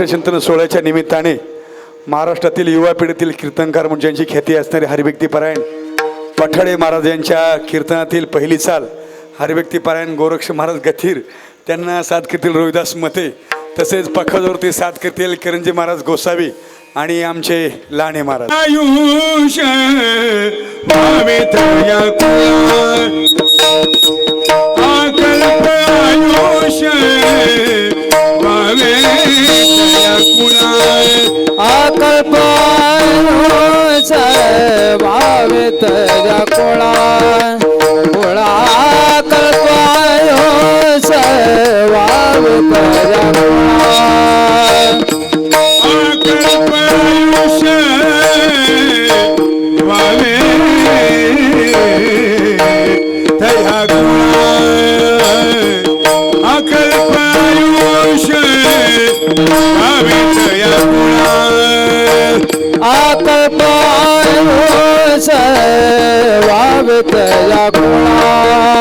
अष्टचिंतन सोहळ्याच्या निमित्ताने महाराष्ट्रातील युवा पिढीतील कीर्तनकार म्हणजे ज्यांची ख्याती असणारे हरिभक्तीपरायण पठाडे महाराज यांच्या कीर्तनातील पहिली चाल हरिभक्तीपरायण गोरक्ष महाराज गथीर त्यांना साथ करतील रोहिदास मते तसेच पखाजवरती साथ करतील किरणजी महाराज गोसावी आणि आमचे लाणे महाराज. आयुष या कुणा अकल्पायुष भावित कोळा कल्पायुष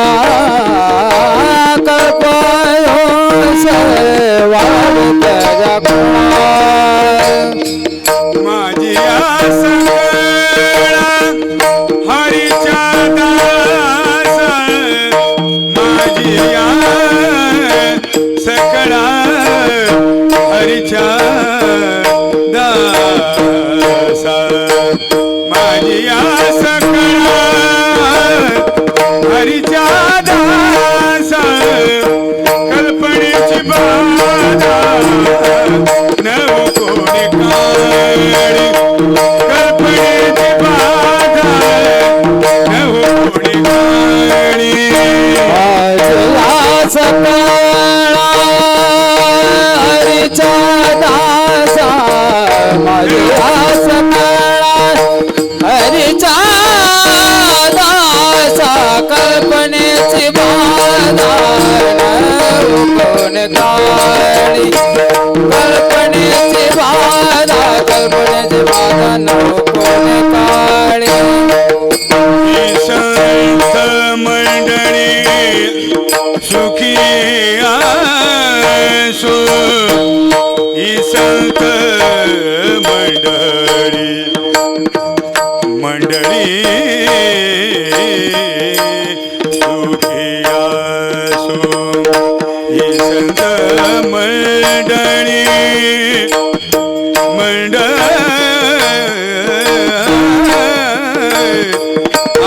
माझी सकळा हरीच्या दास कल्पनेची बाधा. नव कोणी काळी कल्पनेची बाधा. नव कोणी सकळा हरीचा दासा. माझला सकळा कोण काळी कल्पनेची बाधा कल्पनेची बाधा नको कोण काळी संत मंडळी सुखी आसो ही संत मंडळी मंडळी மண்டனி மண்ட ஆ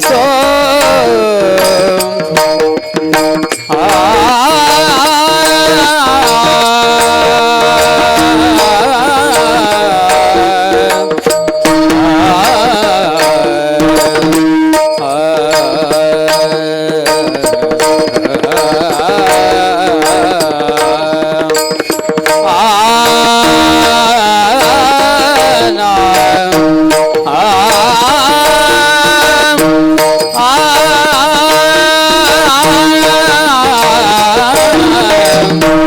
so Thank you.